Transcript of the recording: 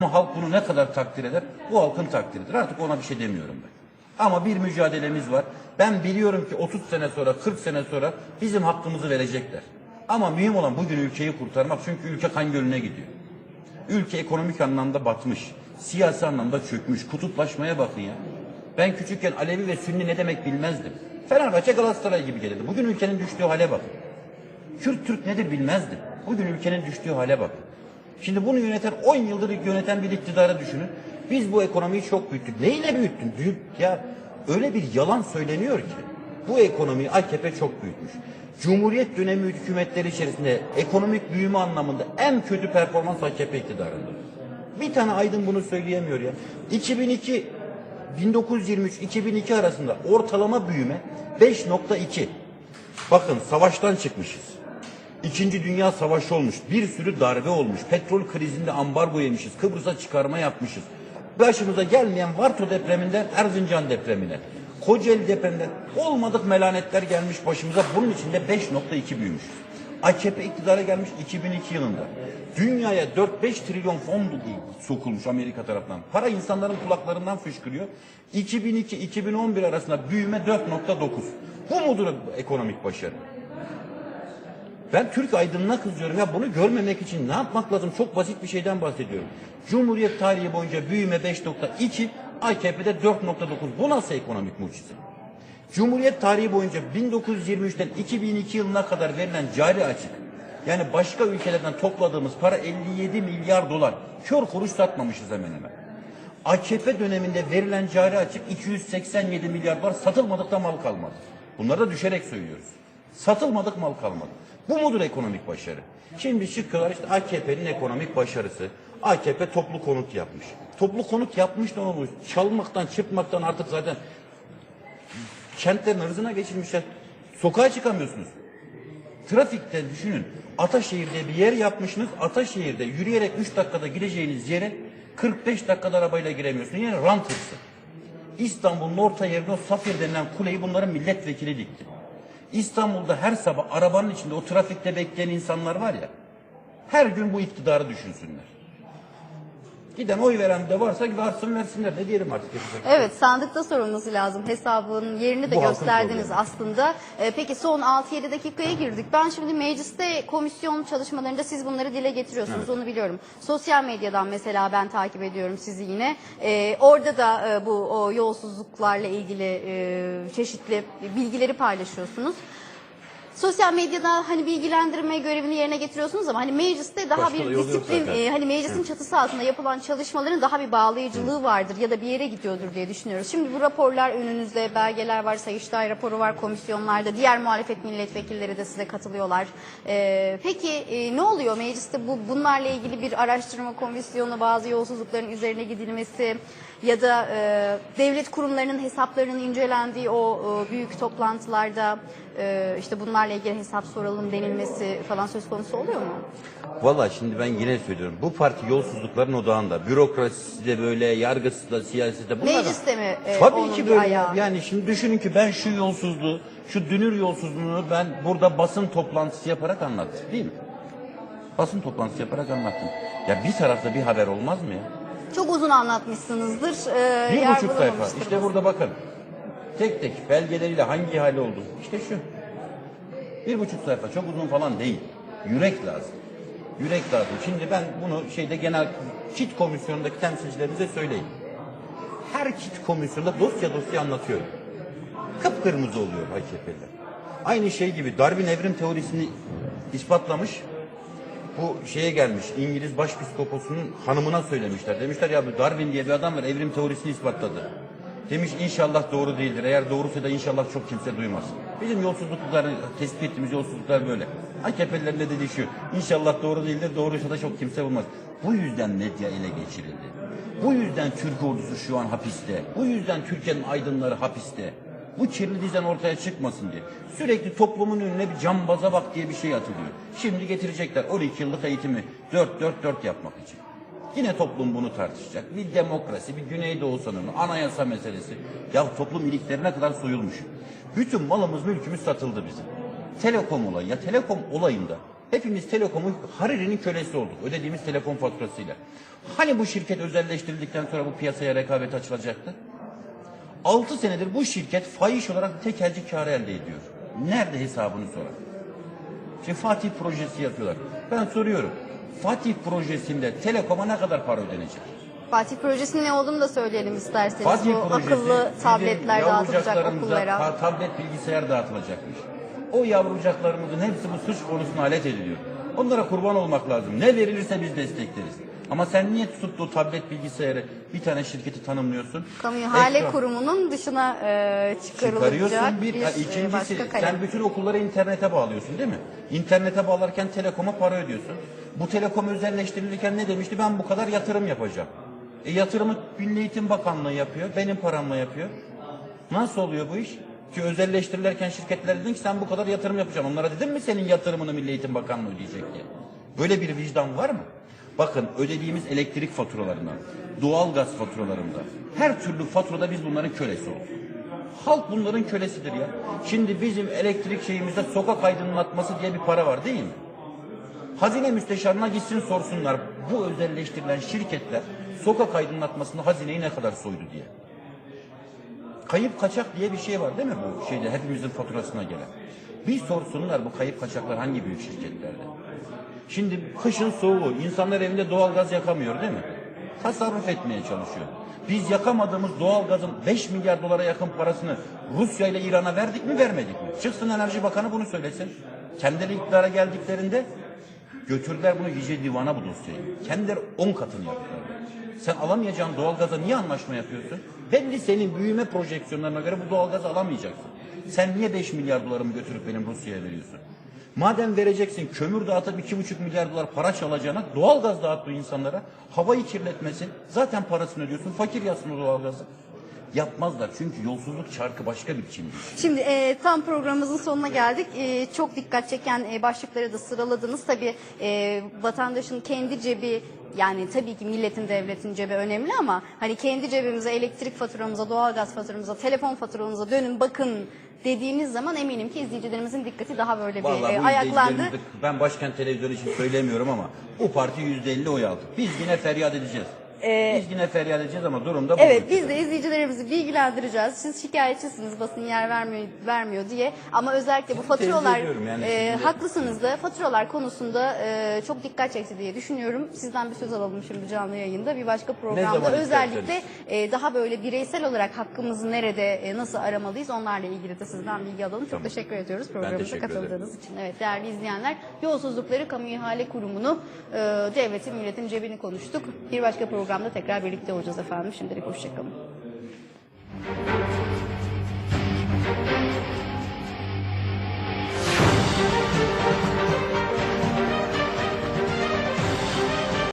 Ama halk bunu ne kadar takdir eder? Bu halkın takdiridir. Artık ona bir şey demiyorum ben. Ama bir mücadelemiz var. Ben biliyorum ki 30 sene sonra, 40 sene sonra bizim hakkımızı verecekler. Ama mühim olan bugün ülkeyi kurtarmak. Çünkü ülke kan gölüne gidiyor. Ülke ekonomik anlamda batmış. Siyasi anlamda çökmüş. Kutuplaşmaya bakın ya. Ben küçükken Alevi ve Sünni ne demek bilmezdim. Fenerbahçe Galatasaray gibi gelirdi. Bugün ülkenin düştüğü hale bakın. Kürt Türk nedir bilmezdim. Bugün ülkenin düştüğü hale bakın. Şimdi bunu yöneten 10 yıldır yöneten bir iktidarı düşünün. Biz bu ekonomiyi çok büyüttük. Neyle büyüttün? Büyüt ya öyle bir yalan söyleniyor ki. Bu ekonomiyi AKP çok büyütmüş. Cumhuriyet dönemi hükümetleri içerisinde ekonomik büyüme anlamında en kötü performans AKP iktidarında. Bir tane aydın bunu söyleyemiyor ya. 2002 1923-2002 arasında ortalama büyüme 5.2. Bakın savaştan çıkmışız. İkinci Dünya Savaşı olmuş. Bir sürü darbe olmuş. Petrol krizinde ambargo yemişiz. Kıbrıs'a çıkarma yapmışız. Başımıza gelmeyen Varto depreminden Erzincan depremine. Kocaeli depreminden olmadık melanetler gelmiş başımıza. Bunun içinde 5.2 büyümüş. AKP iktidara gelmiş 2002 yılında. Dünyaya 4-5 trilyon fon sokulmuş Amerika tarafından. Para insanların kulaklarından fışkırıyor. 2002-2011 arasında büyüme 4.9. Bu mudur ekonomik başarı? Ben Türk aydınına kızıyorum ya bunu görmemek için ne yapmak lazım? Çok basit bir şeyden bahsediyorum. Cumhuriyet tarihi boyunca büyüme 5.2, AKP'de 4.9. Bu nasıl ekonomik mucize? Cumhuriyet tarihi boyunca 1923'ten 2002 yılına kadar verilen cari açık, yani başka ülkelerden topladığımız para 57 milyar dolar. Kör kuruş satmamışız hemen hemen. AKP döneminde verilen cari açık 287 milyar dolar satılmadıkta mal kalmadı. Bunları da düşerek söylüyoruz. Satılmadık mal kalmadı. Bu mudur ekonomik başarı? Şimdi çıkıyorlar işte AKP'nin ekonomik başarısı. AKP toplu konut yapmış. Toplu konut yapmış da olmuş. Çalmaktan, çırpmaktan artık zaten kentlerin hırzına geçirmişler. Sokağa çıkamıyorsunuz. Trafikte düşünün. Ataşehir'de bir yer yapmışsınız. Ataşehir'de yürüyerek 3 dakikada gideceğiniz yere 45 dakikada arabayla giremiyorsunuz. Yani rant hırsı. İstanbul'un orta yerine o Safir denilen kuleyi bunların milletvekili dikti. İstanbul'da her sabah arabanın içinde o trafikte bekleyen insanlar var ya. Her gün bu iktidarı düşünsünler. Giden oy veren de varsa varsın versinler. Ne diyelim artık? Evet sandıkta sorulması lazım. Hesabın yerini de Bu halkın gösterdiniz problemi. aslında. Ee, peki son 6-7 dakikaya girdik. Ben şimdi mecliste komisyon çalışmalarında siz bunları dile getiriyorsunuz onu biliyorum. Sosyal medyadan mesela ben takip ediyorum sizi yine. Ee, orada da e, bu o yolsuzluklarla ilgili e, çeşitli bilgileri paylaşıyorsunuz. Sosyal medyada hani bilgilendirme görevini yerine getiriyorsunuz ama hani mecliste daha Başka bir yolu yok disiplin zaten. e, hani meclisin çatısı altında yapılan çalışmaların daha bir bağlayıcılığı vardır ya da bir yere gidiyordur diye düşünüyoruz. Şimdi bu raporlar önünüzde, belgeler var, Sayıştay raporu var komisyonlarda, diğer muhalefet milletvekilleri de size katılıyorlar. Ee, peki e, ne oluyor mecliste bu bunlarla ilgili bir araştırma komisyonu, bazı yolsuzlukların üzerine gidilmesi ya da e, devlet kurumlarının hesaplarının incelendiği o e, büyük toplantılarda e, işte bunlarla ilgili hesap soralım denilmesi falan söz konusu oluyor mu? Valla şimdi ben yine söylüyorum. Bu parti yolsuzlukların odağında. Bürokrasisi de böyle, yargısı da, siyaseti de. Bunlar Mecliste mi, e, Tabii onun ki böyle. ayağı? Yani şimdi düşünün ki ben şu yolsuzluğu, şu dünür yolsuzluğunu ben burada basın toplantısı yaparak anlattım. Değil mi? Basın toplantısı yaparak anlattım. Ya bir tarafta bir haber olmaz mı ya? Çok uzun anlatmışsınızdır. Ee, Bir buçuk sayfa. İşte burada bakın. Tek tek belgeleriyle hangi ihale oldu? İşte şu. Bir buçuk sayfa çok uzun falan değil. Yürek lazım. Yürek lazım. Şimdi ben bunu şeyde genel kit komisyonundaki temsilcilerimize söyleyeyim. Her kit komisyonunda dosya dosya anlatıyorum. Kıpkırmızı oluyor AKP'liler. Aynı şey gibi Darwin evrim teorisini ispatlamış. Bu şeye gelmiş İngiliz başpiskoposunun hanımına söylemişler. Demişler ya bu Darwin diye bir adam var evrim teorisini ispatladı. Demiş inşallah doğru değildir. Eğer doğruysa da inşallah çok kimse duymaz. Bizim yolsuzlukları tespit ettiğimiz yolsuzluklar böyle. AKP'lilerin ne dediği şu. İnşallah doğru değildir. Doğruysa da çok kimse bulmaz. Bu yüzden medya ele geçirildi. Bu yüzden Türk ordusu şu an hapiste. Bu yüzden Türkiye'nin aydınları hapiste. Bu kirli düzen ortaya çıkmasın diye. Sürekli toplumun önüne bir cambaza bak diye bir şey atılıyor. Şimdi getirecekler 12 yıllık eğitimi 4-4-4 yapmak için. Yine toplum bunu tartışacak. Bir demokrasi, bir Güneydoğu sanımı, anayasa meselesi. Ya toplum iliklerine kadar soyulmuş. Bütün malımız, mülkümüz satıldı bizim. Telekom olayı. Ya Telekom olayında Hepimiz Telekom'un Hariri'nin kölesi olduk. Ödediğimiz telefon faturasıyla. Hani bu şirket özelleştirildikten sonra bu piyasaya rekabet açılacaktı? 6 senedir bu şirket fahiş olarak tekelci kar elde ediyor. Nerede hesabını sorar? Şimdi Fatih projesi yapıyorlar. Ben soruyorum. Fatih projesinde Telekom'a ne kadar para ödenecek? Fatih Projesi'nin ne olduğunu da söyleyelim isterseniz. Fatih Bu projesi akıllı tabletler dağıtılacak okullara. ta- tablet bilgisayar dağıtılacakmış. O yavrucaklarımızın hepsi bu suç konusuna alet ediliyor. Onlara kurban olmak lazım. Ne verilirse biz destekleriz. Ama sen niye tutup da o tablet bilgisayarı bir tane şirketi tanımlıyorsun? Kamu Ekran- kurumunun dışına e, çıkarılacak Çıkarıyorsun bir, bir, e, ikincisi başka kalem. sen bütün okulları internete bağlıyorsun değil mi? İnternete bağlarken Telekom'a para ödüyorsun. Bu Telekom özelleştirilirken ne demişti? Ben bu kadar yatırım yapacağım. E yatırımı Milli Eğitim Bakanlığı yapıyor. Benim paramla yapıyor. Nasıl oluyor bu iş? Ki özelleştirilirken şirketler dedin ki sen bu kadar yatırım yapacaksın. Onlara dedin mi senin yatırımını Milli Eğitim Bakanlığı ödeyecek diye? Böyle bir vicdan var mı? Bakın ödediğimiz elektrik faturalarından, doğalgaz faturalarında, her türlü faturada biz bunların kölesi olduk. Halk bunların kölesidir ya. Şimdi bizim elektrik şeyimizde sokak aydınlatması diye bir para var değil mi? Hazine müsteşarına gitsin sorsunlar bu özelleştirilen şirketler sokak aydınlatmasında hazineyi ne kadar soydu diye. Kayıp kaçak diye bir şey var değil mi bu şeyde hepimizin faturasına gelen? Bir sorsunlar bu kayıp kaçaklar hangi büyük şirketlerde? Şimdi kışın soğuğu, insanlar evinde doğalgaz yakamıyor değil mi? Tasarruf etmeye çalışıyor. Biz yakamadığımız doğalgazın 5 milyar dolara yakın parasını Rusya ile İran'a verdik mi vermedik mi? Çıksın Enerji Bakanı bunu söylesin. Kendileri iktidara geldiklerinde götürdüler bunu Yüce Divan'a bu dosyayı. Kendileri 10 katını yaptılar. Sen alamayacağın doğalgaza niye anlaşma yapıyorsun? Belli senin büyüme projeksiyonlarına göre bu doğalgazı alamayacaksın. Sen niye 5 milyar dolarımı götürüp benim Rusya'ya veriyorsun? Madem vereceksin kömür dağıtıp 2,5 milyar dolar para çalacağına doğalgaz dağıt bu insanlara. Havayı kirletmesin. Zaten parasını ödüyorsun. Fakir yazsın o doğalgazı. Yapmazlar çünkü yolsuzluk çarkı başka bir biçimde. Şimdi e, tam programımızın sonuna geldik. E, çok dikkat çeken e, başlıkları da sıraladınız. Tabii e, vatandaşın kendi cebi yani tabii ki milletin devletin cebi önemli ama hani kendi cebimize elektrik faturamıza, doğalgaz faturamıza, telefon faturamıza dönün bakın dediğimiz zaman eminim ki izleyicilerimizin dikkati daha böyle bir Vallahi e, bu ayaklandı. izleyicilerimiz de- ben başkent televizyonu için söylemiyorum ama bu parti %50 oy aldı. Biz yine feryat edeceğiz. Biz yine feryat edeceğiz ama durumda bu. Evet biz de izleyicilerimizi bilgilendireceğiz. Siz şikayetçisiniz basın yer vermiyor, vermiyor diye. Ama özellikle bu faturalar ediyorum yani e, şimdi. haklısınız da faturalar konusunda e, çok dikkat çekti diye düşünüyorum. Sizden bir söz alalım şimdi canlı yayında. Bir başka programda özellikle e, daha böyle bireysel olarak hakkımızı nerede e, nasıl aramalıyız onlarla ilgili de sizden bilgi alalım. Çok Tamam. teşekkür ediyoruz programımıza teşekkür ederim. katıldığınız için. Evet değerli izleyenler yolsuzlukları kamu ihale kurumunu e, devletin milletin cebini konuştuk. Bir başka programda tekrar birlikte olacağız efendim. Şimdilik hoşçakalın.